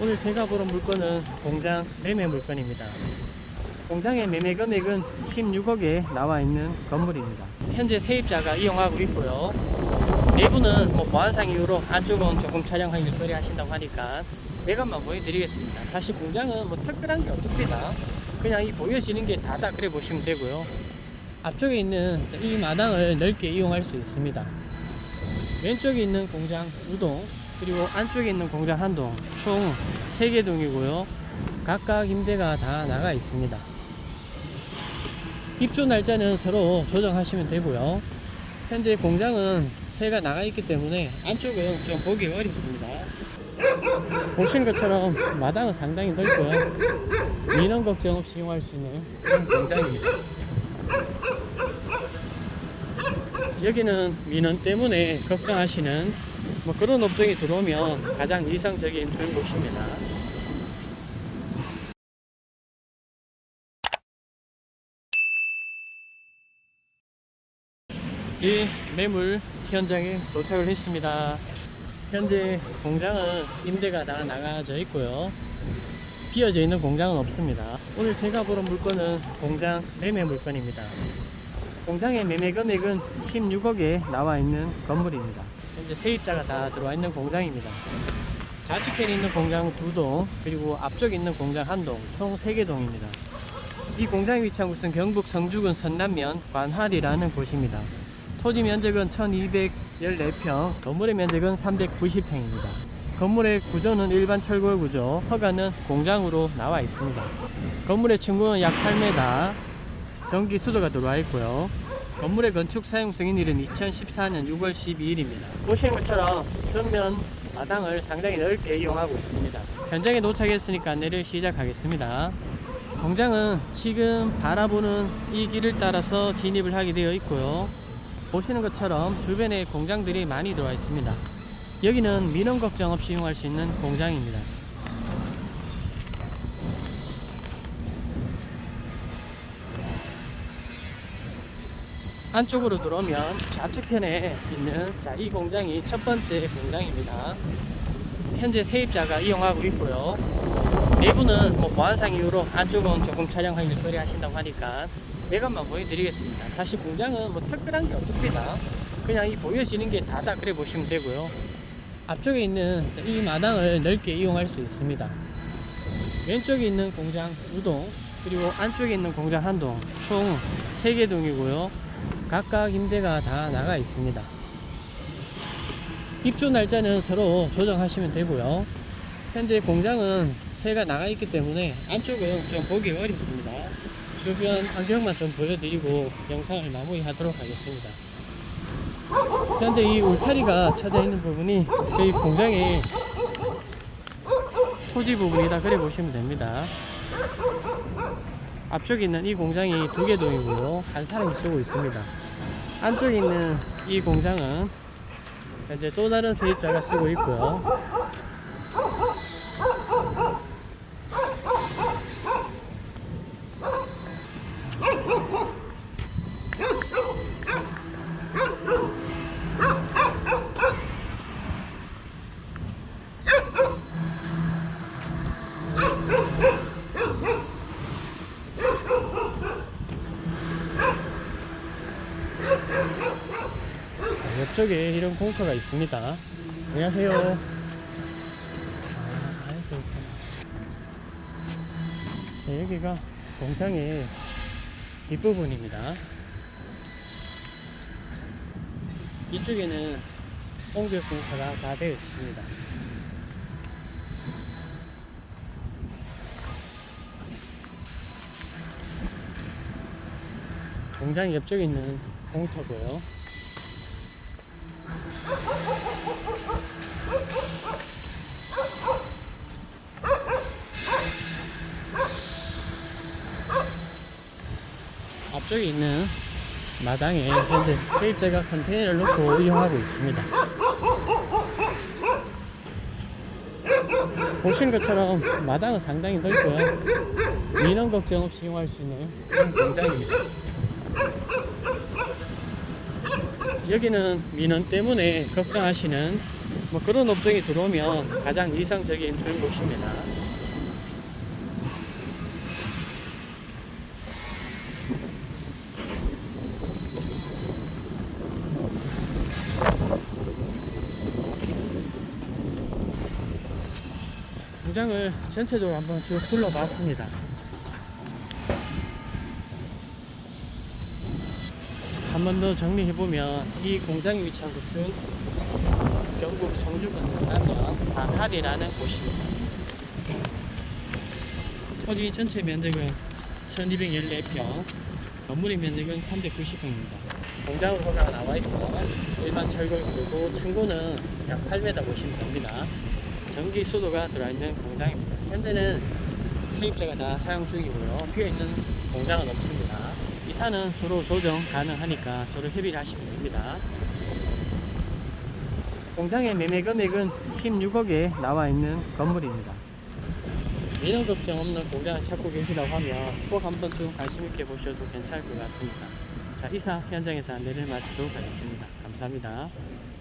오늘 제가 보러 물건은 공장 매매 물건입니다. 공장의 매매 금액은 16억에 나와 있는 건물입니다. 현재 세입자가 이용하고 있고요. 내부는 뭐 보안상 이유로 안쪽은 조금 촬영하기를 거래하신다고 하니까 외관만 보여드리겠습니다. 사실 공장은 뭐 특별한 게 없습니다. 그냥 이 보여지는 게 다다 그래 보시면 되고요. 앞쪽에 있는 이 마당을 넓게 이용할 수 있습니다. 왼쪽에 있는 공장 우동 그리고 안쪽에 있는 공장 한 동 총 3개 동이고요. 각각 임대가 다 나가 있습니다. 입주 날짜는 서로 조정하시면 되고요. 현재 공장은 새가 나가 있기 때문에 안쪽은 좀 보기 어렵습니다. 보시는 것처럼 마당은 상당히 넓고요. 민원 걱정 없이 이용할 수 있는 그런 공장입니다. 여기는 민원 때문에 걱정하시는 뭐 그런 업종이 들어오면 가장 이상적인 그런 곳입니다. 이 매물 현장에 도착을 했습니다. 현재 공장은 임대가 다 나가져 있고요. 비어져 있는 공장은 없습니다. 오늘 제가 보러 물건은 공장 매매 물건입니다. 공장의 매매 금액은 16억에 나와 있는 건물입니다. 현재 세입자가 다 들어와 있는 공장입니다. 좌측편에 있는 공장 두 동, 그리고 앞쪽에 있는 공장 한 동, 총 3개 동입니다. 이 공장이 위치한 곳은 경북 성주군 선남면 관할이라는 곳입니다. 토지 면적은 1214평, 건물의 면적은 390평입니다. 건물의 구조는 일반 철골 구조, 허가는 공장으로 나와 있습니다. 건물의 층고는 약 8m, 전기 수도가 들어와 있고요. 건물의 건축 사용 승인일은 2014년 6월 12일입니다. 보시는 것처럼 전면 마당을 상당히 넓게 이용하고 있습니다. 현장에 도착했으니까 안내를 시작하겠습니다. 공장은 지금 바라보는 이 길을 따라서 진입을 하게 되어 있고요. 보시는 것처럼 주변에 공장들이 많이 들어와 있습니다. 여기는 민원 걱정 없이 이용할 수 있는 공장입니다. 안쪽으로 들어오면 좌측편에 있는 자, 이 공장이 첫 번째 공장입니다. 현재 세입자가 이용하고 있고요. 내부는 뭐 보안상 이유로 안쪽은 조금 촬영하기를 거래하신다고 하니까 외관만 보여드리겠습니다. 사실 공장은 뭐 특별한 게 없습니다. 그냥 이 보여지는 게 다다 그래 보시면 되고요. 앞쪽에 있는 자, 이 마당을 넓게 이용할 수 있습니다. 왼쪽에 있는 공장 우동 그리고 안쪽에 있는 공장 한동 총 3개 동이고요. 각각 임대가 다 나가 있습니다. 입주 날짜는 서로 조정하시면 되고요. 현재 공장은 새가 나가 있기 때문에 안쪽은 좀 보기 어렵습니다. 주변 환경만 좀 보여드리고 영상을 마무리하도록 하겠습니다. 현재 이 울타리가 쳐져 있는 부분이 이 공장의 토지 부분이다 그래 보시면 됩니다. 앞쪽에 있는 이 공장이 두개 동이고요. 한 사람이 쓰고 있습니다. 안쪽에 있는 이 공장은 현재 또 다른 세입자가 쓰고 있고요. 자, 옆쪽에 이런 공터가 있습니다. 안녕하세요. 아, 아이고, 있구나. 자, 여기가 공장의 뒷부분입니다. 이쪽에는 공격 공사가 다 되어 있습니다. 공장 옆쪽에 있는 공터고요. 앞쪽에 있는 마당에 현재 세입자가 컨테이너를 놓고 이용하고 있습니다. 보시는 것처럼 마당은 상당히 넓고요. 민원 걱정 없이 이용할 수 있는 그런 공장입니다. 여기는 민원 때문에 걱정하시는 뭐 그런 업종이 들어오면 가장 이상적인 곳입니다. 공장을 전체적으로 한번 쭉 둘러봤습니다. 한 번 더 정리해보면 이 공장이 위치한 곳은 경북 성주군 상남면 반할이라는 곳입니다. 토지 전체 면적은 1214평, 건물의 면적은 390평입니다. 공장 호가가 나와 있고 일반 철골 그리고 층고는 약 8m 보시면 됩니다. 전기 수도가 들어있는 공장입니다. 현재는 세입자가 다 사용 중이고요. 비어있는 공장은 없습니다. 이사는 서로 조정 가능하니까 서로 협의를 하시면 됩니다. 공장의 매매 금액은 16억에 나와 있는 건물입니다. 이런 걱정 없는 공장을 찾고 계시다고 하면 꼭 한번 좀 관심 있게 보셔도 괜찮을 것 같습니다. 자, 이사 현장에서 안내를 마치도록 하겠습니다. 감사합니다.